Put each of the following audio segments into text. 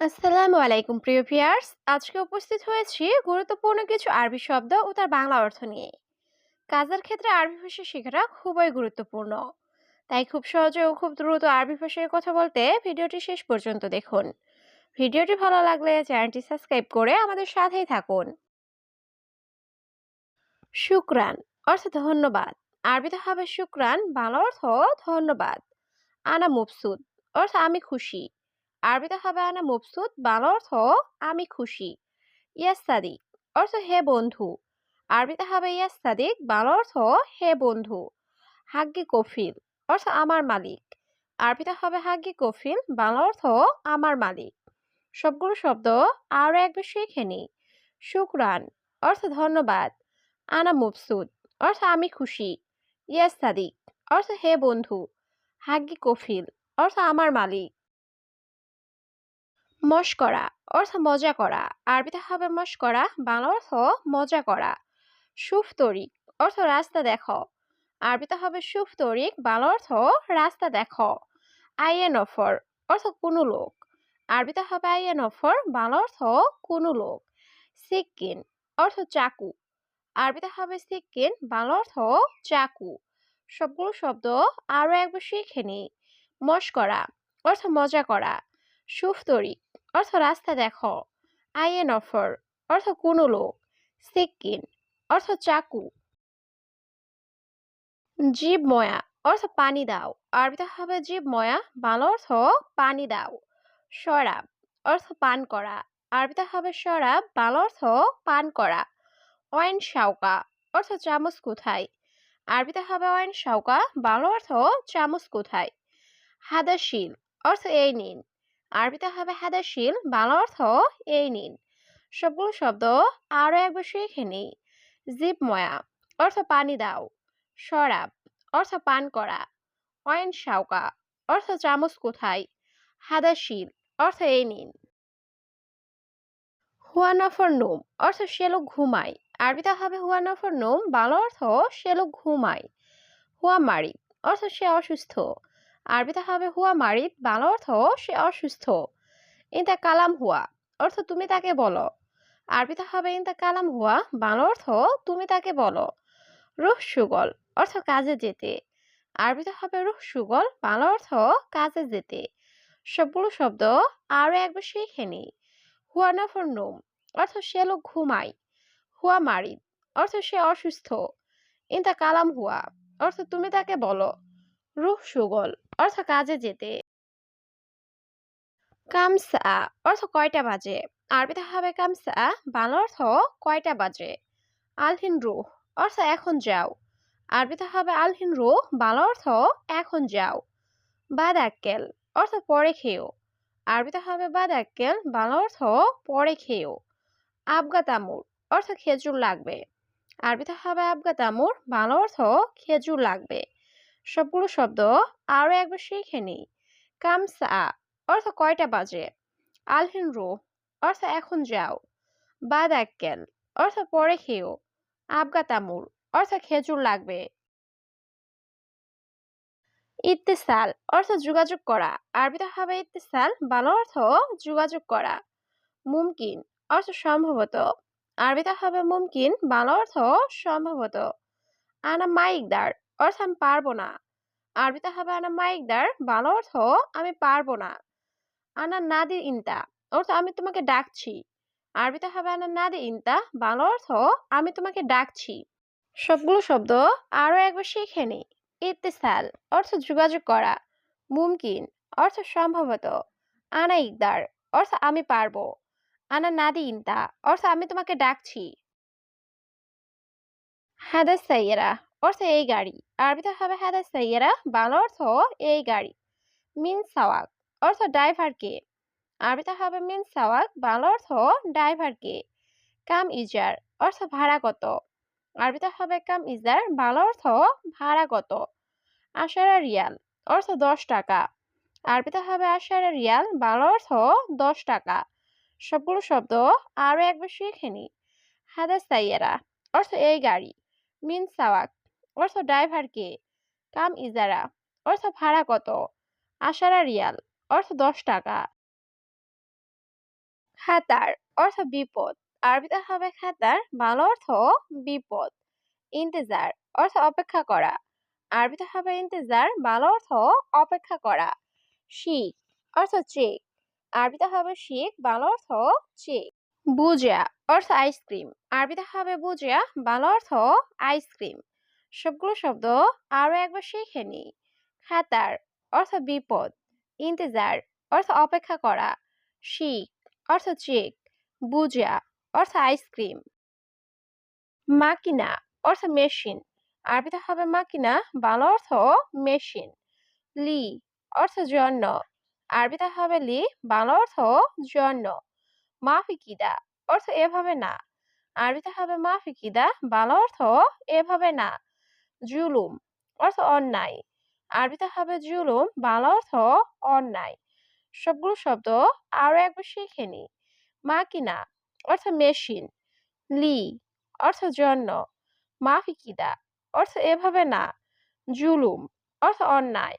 আসসালামু আলাইকুম, প্রিয় ভিউয়ার্স। আজকে উপস্থিত হয়েছি গুরুত্বপূর্ণ কিছু আরবি শব্দ ও তার বাংলা অর্থ নিয়ে। কাজের ক্ষেত্রে আরবি ভাষা শেখাটা খুবই গুরুত্বপূর্ণ। তাই খুব সহজে ও খুব দ্রুত আরবি ভাষায় কথা বলতে ভিডিওটি শেষ পর্যন্ত দেখুন। ভিডিওটি ভালো লাগলে চ্যানেলটি সাবস্ক্রাইব করে আমাদের সাথেই থাকুন। শুক্রান, অর্থ ধন্যবাদ। আরবিতে হবে শুক্রান, বাংলা অর্থ ধন্যবাদ। আনা মুফসুদ, অর্থ আমি খুশি। আরবিতে হবে আনা মবসুদ বাংলা অর্থ আমি খুশি। ইয়াস সাদিক অর্থ হে বন্ধু। আরবিতে হবে ইয়াস সাদিক, বাংলা অর্থ হে বন্ধু। হাগ্গি কফিল অর্থ আমার মালিক। আরবিতে হবে হাগ্গি কফিল, বাংলা অর্থ আমার মালিক। সবগুলো শব্দ আরও একবার শিখে নিই। শুক্রান অর্থ ধন্যবাদ। আনা মবসুদ অর্থ আমি খুশি। ইয়াস সাদিক অর্থ হে বন্ধু। হাগ্গি কফিল অর্থ আমার মালিক। মশকরা অর্থ মজা করা। আরবিতে হবে মশকরা বাংলা অর্থ মজা করা। সুফ তরিক, অর্থ রাস্তা দেখো। আরবিতে হবে সুফ তরিক, বাংলা অর্থ রাস্তা দেখো। আইএন অফর, অর্থ কোনো লোক। আরবিতে হবে আইএন অফর, বাংলা অর্থ কোনো লোক। সিকিন অর্থ চাকু। আরবিতে হবে সিকিন বাংলা অর্থ চাকু। সবগুলো শব্দ আরও একবার শিখে নিই। মশকরা অর্থ মজা করা। সুফ তরিক অর্থ রাস্তা দেখো, আইএন অফার, অর্থ কোনো লোক সিকিন অর্থ চাকু। জীব ময়া অর্থ পানি দাও, আরবিতে হবে জীব ময়া বাংলা অর্থ পানি দাও। শরাব, অর্থ পান করা, আরবিতে হবে শরাব, বাংলা অর্থ পান করা। ওয়াইন শাউকা অর্থ চামচ কোথায়? আরবিতে হবে ওয়াইন শাউকা বাংলা অর্থ চামচ কোথায়? হাদাশিল অর্থ এই নিন। আরবিতে হবে হাদাশিল বাংলা অর্থ এই নিন সবগুলো শব্দ আরও একবার শিখে নিই। জিপ ময়া অর্থ পানি দাও শরাব অর্থ পান করা অয়েন শাউকা অর্থ চামচ কোথায় হাদাশিল অর্থ এই নিন হুয়ানফর নোম অর্থ সেলোক ঘুমাই আরবিতে হবে হুয়ানফর নোম বাংলা অর্থ সেলোক ঘুমাই হুয়া মারি অর্থ সে অসুস্থ আরবিতে হবে হুয়া মারিদ, বাংলা অর্থ সে অসুস্থ। ইনতা কালাম হুয়া, অর্থ তুমি তাকে বলো। আরবিতে হবে ইনতা কালাম হুয়া, বাংলা অর্থ তুমি তাকে বলো। রুহ সুগল, অর্থ কাজে যেতে। আরবিতে হবে রুহ সুগল, বাংলা অর্থ কাজে যেতে। সবগুলো শব্দ আরও একবার শিখে নি হুয়ানাফর নোম, অর্থ সে লোক ঘুমায়। হুয়া মারিদ, অর্থ সে অসুস্থ। ইনতা কালাম হুয়া, অর্থ তুমি তাকে বলো। রুহ সুগল অর্থ কাজে যেতে। কামসা, অর্থ কয়টা বাজে? আরবিতে হবে কামসা, বাংলা অর্থ কয়টা বাজে? আলহিন রুহ, অর্থ এখন যাও। আরবিতে হবে আলহিন রুহ, বাংলা অর্থ এখন যাও। বাদ আক্কেল অর্থ পরে খেয়েও আরবিতে হবে বাদ আক্কেল বাংলা অর্থ পরে খেয়েও আবগা তামুর, অর্থ খেজুর লাগবে। আরবিতে হবে আবগা তামুর, বাংলা অর্থ খেজুর লাগবে। সবগুলো শব্দ আরও একবার শিখে নিই। কামসা অর্থ কয়টা বাজে? আলহিন রো অর্থ এখন যাও। বাদ এককেল অর্থ পরে খেয়েও আবগা তামুর অর্থ খেজুর লাগবে। ইত্তেসাল অর্থ যোগাযোগ করা। আরবিতে হবে ইত্তেসাল ভালো অর্থ যোগাযোগ করা। মুমকিন, অর্থ সম্ভবত। আরবিতে হবে মুমকিন ভালো অর্থ সম্ভবত। আনা মাইকদার অর্থ আমি পারব না। আরবিতে হবে আনা মাইকদার ভালো অর্থ আমি পারব না। আনা নাদি ইনতা, অর্থ আমি তোমাকে ডাকছি। আরবিতে হবে আনা নাদি ইনতা ভালো অর্থ আমি তোমাকে ডাকছি। সবগুলো শব্দ আরও একবার শিখে নি। ইত্তেসাল, অর্থ যোগাযোগ করা। মুমকিন, অর্থ সম্ভবত। আনা ইকদার, অর্থ আমি পারব। আনা নাদি ইনতা, অর্থ আমি তোমাকে ডাকছি। হাদাস সাইয়েরা অর্থ এই গাড়ি। আরবিতে হবে হাদা সাইয়েরা বাংলা অর্থ এই গাড়ি। মিন সাওয়াক, অর্থ ড্রাইভারকে আরবিতে হবে মিন সাওয়াক, বাংলা অর্থ ড্রাইভারকে কাম ইজার, অর্থ ভাড়া কত? আরবিতে হবে কাম ইজার, বাংলা অর্থ ভাড়া কত? আশারা রিয়াল, অর্থ দশ টাকা। আরবিতে হবে আশারা রিয়াল, বাংলা অর্থ দশ টাকা। সবগুলো শব্দ আরও একবার শিখে নি। হাদা সাইয়েরা অর্থ এই গাড়ি। মিন সাওয়াক অর্থ ড্রাইভারকে কাম ইজারা। অর্থ ভাড়া কত? আশারা রিয়াল। অর্থ দশ টাকা। খাতার। অর্থ বিপদ। আরবিতে হবে খাতার। বাংলা অর্থ বিপদ। ইন্তেজার। অর্থ অপেক্ষা করা। আরবিতে হবে ইন্তেজার। বাংলা অর্থ অপেক্ষা করা। শিখ। অর্থ চেক। আরবিতে হবে শিখ। বাংলা অর্থ চেক। বুজিয়া। অর্থ আইসক্রিম আরবিতে হবে বুজিয়া। বাংলা অর্থ আইসক্রিম সবগুলো শব্দ আরও একবার শিখে নি খাতার অর্থ বিপদ, ইন্তেজার অর্থ অপেক্ষা করা, শিখ অর্থ চেক বুজিয়া অর্থ আইসক্রিম। মাকিনা অর্থ মেশিন, আরবিতে হবে মাকিনা, বাংলা অর্থ মেশিন। লি অর্থ জন্য, আরবিতে হবে লি, বাংলা অর্থ জন্য। মাফিকিদা অর্থ এভাবে না, আরবিতে হবে মাফিকিদা, বাংলা অর্থ এভাবে না। জুলুম, অর্থ অন্যায়। আরবিতে হবে জুলুম, বাংলা অর্থ অন্যায়। সবগুলো শব্দ আরও একবার শিখে নি। মাকিনা, অর্থ মেশিন। লি, অর্থ জন্য। মাফিকিদা, অর্থ এভাবে না। জুলুম, অর্থ অন্যায়।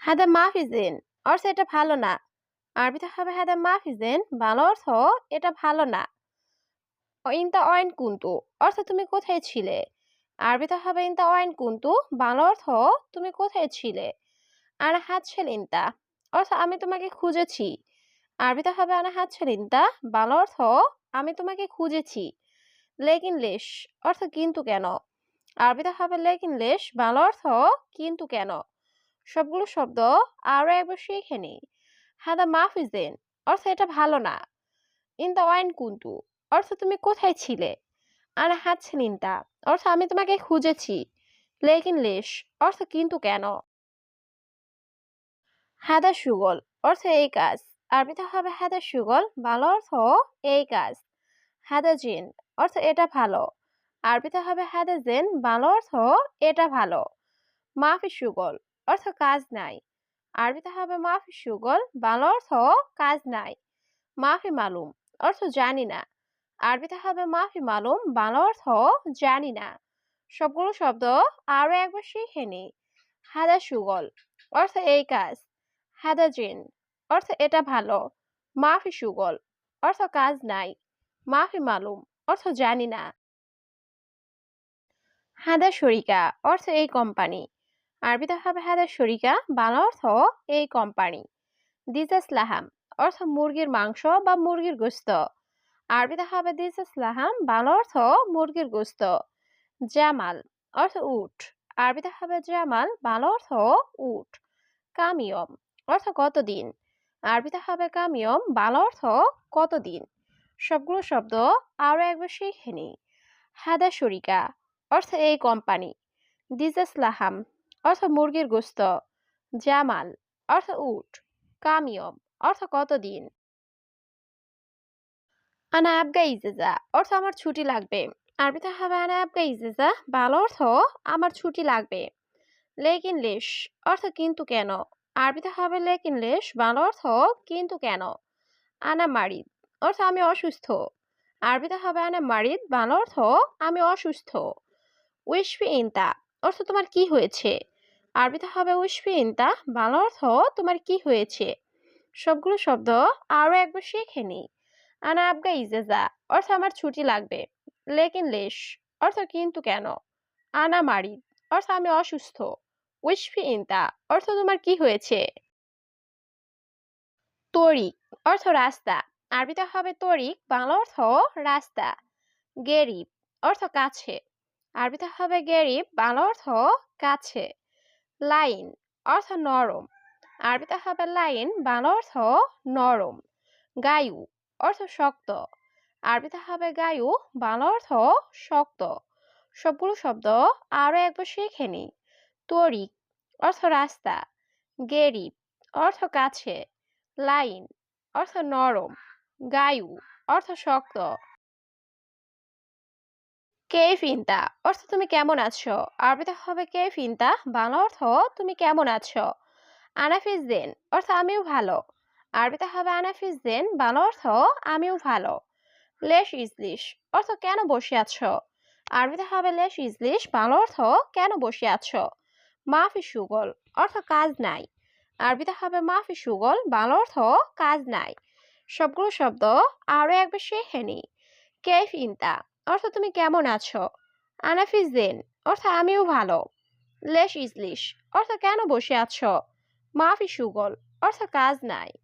হাদা মাফিজেন, অর্থ এটা ভালো না। আরবিতে হবে হাদা মাফিজেন ভালো অর্থ এটা ভালো না। ইনতা অয়েন কুন্তু, অর্থ তুমি কোথায় ছিলে? আরবিতে হবে ইনতা অয়েন কুন্তু, বাংলা অর্থ তুমি কোথায় ছিলে? আর হাত ইনতা অর্থাৎ আমি তোমাকে খুঁজেছি। আরবিতে হবে আনা হাত ইনতা বাংলা অর্থ আমি তোমাকে খুঁজেছি। লেকিন লেশ অর্থ কিন্তু কেন? আরবিতে হবে লেকিন লেশ বাংলা অর্থ কিন্তু কেন? সবগুলো শব্দ আরও একবার শিখে নি হাদা মাফিজেন অর্থ এটা ভালো না। ইন দ্য ওয়াইন কুন্তু অর্থ তুমি কোথায় ছিলে? আর হাত ছিলিনতা অর্থ আমি তোমাকে খুঁজেছি। লেকিন লেশ, অর্থ কিন্তু কেন? হাদা সুগল, অর্থ এই কাজ। আরবিতে হবে হাদা সুগল, ভালো অর্থ এই কাজ। হাদা জিন, অর্থ এটা ভালো। আরবিতে হবে হাদা জেন, ভালো অর্থ এটা ভালো। মাফি সুগল, অর্থ কাজ নাই। আরবিতে হবে মাফি সুগল বাংলা অর্থ কাজ নাই। মাফি মালুম, অর্থ জানি না। আরবিতে হবে মাফি মালুম, বাংলা অর্থ জানি না। সবগুলো শব্দ আরও একবার শিখে নি হাদা সুগল, অর্থ এই কাজ। হাদা জিন, অর্থ এটা ভালো। মাফি সুগল, অর্থ কাজ নাই। মাফি মালুম, অর্থ জানি না। হাদা শরিকা, অর্থ এই কোম্পানি। আরবিতে হবে হাদা শরিকা, বাংলা অর্থ এই কোম্পানি। দিজাস লাহাম, অর্থ মুরগির মাংস বা মুরগির গোস্ত। আরবিতে হবে দিজাস লাহাম বাংলা অর্থ মুরগির গোস্ত, জামাল অর্থ উট। আরবিতে হবে জামাল, বাংলা অর্থ উট। কামিয়ম অর্থ কতদিন? আরবিতে হবে কামিয়ম, বাংলা অর্থ কতদিন? সবগুলো শব্দ আরও একবার শিখে নি হাদা শরিকা অর্থ এই কোম্পানি। দিজাস লাহাম অর্থ মুরগির গোস্ত, জামাল অর্থ উট। কামিয়ম অর্থ কতদিন? আনা আবগা ইজেজা, অর্থ আমার ছুটি লাগবে। আরবিতে হবে আনা আবগা ইজেজা ভালো অর্থ আমার ছুটি লাগবে। লেকিন লেশ অর্থ কিন্তু কেন? আরবিতে হবে লেকিন লেশ ভালো অর্থ কিন্তু কেন? আনা মারিদ, অর্থ আমি অসুস্থ। আরবিতে হবে আনা মারিদ ভালো অর্থ আমি অসুস্থ। উইশফি ইনতা, অর্থ তোমার কি হয়েছে? আরবিতে হবে উসফিনতা বাংলা অর্থ তোমার কি হয়েছে? সবগুলো শব্দ আরও একবার শিখে নি আনা আবগা ইজেজা, অর্থ আমার ছুটি লাগবে। লেকিন লেশ, অর্থ কিন্তু কেন? আনা মারি অর্থ আমি অসুস্থ। উইশফি ইনতা, অর্থ তোমার কি হয়েছে? তরিক, অর্থ রাস্তা। আরবিতে হবে তরিক, বাংলা অর্থ রাস্তা। গেরিব, অর্থ কাছে। আরবিতে হবে গেরিব, বাংলা অর্থ কাছে। লাইন, অর্থ নরম। আরবিতে হবে লাইন, বাংলা অর্থ নরম। গায়ু অর্থ শক্ত। আরবিতে হবে গায়ু, বাংলা অর্থ শক্ত। সবগুলো শব্দ আরও একবার শিখে নি তরিক, অর্থ রাস্তা। গেরিব, অর্থ কাছে। লাইন, অর্থ নরম। গায়ু, অর্থ শক্ত। কেফিনতা, অর্থ তুমি কেমন আছো? আরবিতে হবে কেফিনতা, বাংলা অর্থ তুমি কেমন আছো? আনাফিস দেন, অর্থ আমিও ভালো। আরবিতে হবে আনাফিস দেন বাংলা অর্থ, আমিও ভালো। লেশ ইজলিশ, অর্থ কেন বসে আছো? আরবিতে হবে লেশ ইজলিশ বাংলা অর্থ কেন বসে আছো? মাফি সুগল, অর্থ কাজ নাই। আরবিতে হবে মাফি সুগল বাংলা অর্থ কাজ নাই। সবগুলো শব্দ আরও একবার শেখে নি। কেফ ইনতা, অর্থ তুমি কেমন আছো? আনাফিস জেন অর্থ আমিও ভালো। লেশ ইজলিশ, অর্থ কেন বসে আছো? মাফি সুগল, অর্থ কাজ নাই।